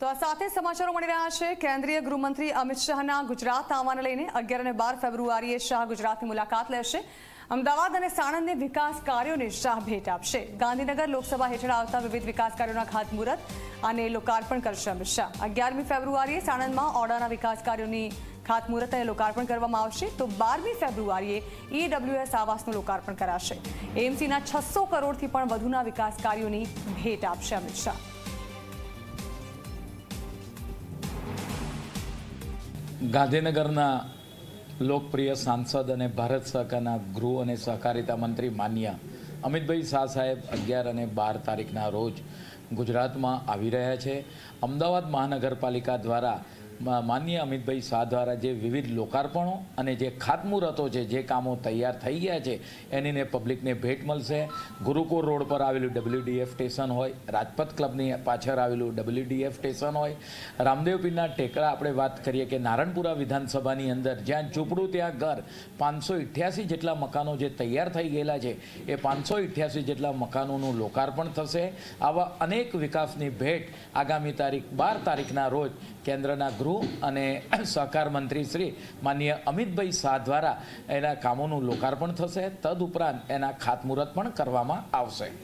તો આ સાથે સમાચારો મળી રહ્યા છે. કેન્દ્રીય ગૃહમંત્રી અમિત શાહના ગુજરાત આવવાને લઈને અગિયાર અને બાર ફેબ્રુઆરીએ શાહ ગુજરાતની મુલાકાત લેશે. અમદાવાદ અને સાણંદને વિકાસ કાર્યોને શાહ ભેટ આપશે. ગાંધીનગર લોકસભા હેઠળ આવતા વિવિધ વિકાસ કાર્યોના ખાતમુહૂર્ત અને લોકાર્પણ કરશે અમિત શાહ. અગિયારમી ફેબ્રુઆરીએ સાણંદમાં ઓડાના વિકાસ કાર્યોની ખાતમુહૂર્ત અને લોકાર્પણ કરવામાં આવશે. તો બારમી ફેબ્રુઆરીએ ઈડબ્લ્યુએસ આવાસનું લોકાર્પણ કરાશે. એમસીના છસો કરોડથી પણ વધુના વિકાસ કાર્યોની ભેટ આપશે અમિત શાહ. ગાંધીનગરના લોકપ્રિય સાંસદ અને ભારત સરકારના ગૃહ અને સહકારિતા મંત્રી માન્ય અમિતભાઈ શાહ સાહેબ અગિયાર અને બાર તારીખના રોજ ગુજરાતમાં આવી રહ્યા છે. અમદાવાદ મહાનગરપાલિકા દ્વારા મા- માનનીય અમિતભાઈ શાહ દ્વારા જે વિવિધ લોકાર્પણો અને જે ખાતમુહૂર્તો છે, જે કામો તૈયાર થઈ ગયા છે, એનીને પબ્લિકને ભેટ મળશે. ગુરુકુળ રોડ પર આવેલું ડબલ્યુડીએફ સ્ટેશન હોય, રાજપથ ક્લબની પાછળ આવેલું ડબલ્યુડીએફ સ્ટેશન હોય રામદેવ પીરના ટેકરા આપણે વાત કરીએ કે નારણપુરા વિધાનસભાની અંદર જ્યાં ઝૂંપડું ત્યાં ઘર પાંચસો ઇઠ્યાસી જેટલા મકાનો જે તૈયાર થઈ ગયેલા છે, એ પાંચસો ઇઠ્યાસી જેટલા મકાનોનું લોકાર્પણ થશે. આવા અનેક વિકાસની ભેટ આગામી તારીખ બાર તારીખના રોજ કેન્દ્રના ગૃહ અને સહકાર મંત્રી શ્રી માનનીય અમિતભાઈ શાહ દ્વારા એના કામોનું લોકાર્પણ થશે. તદુપરાંત એના ખાતમુહૂર્ત પણ કરવામાં આવશે.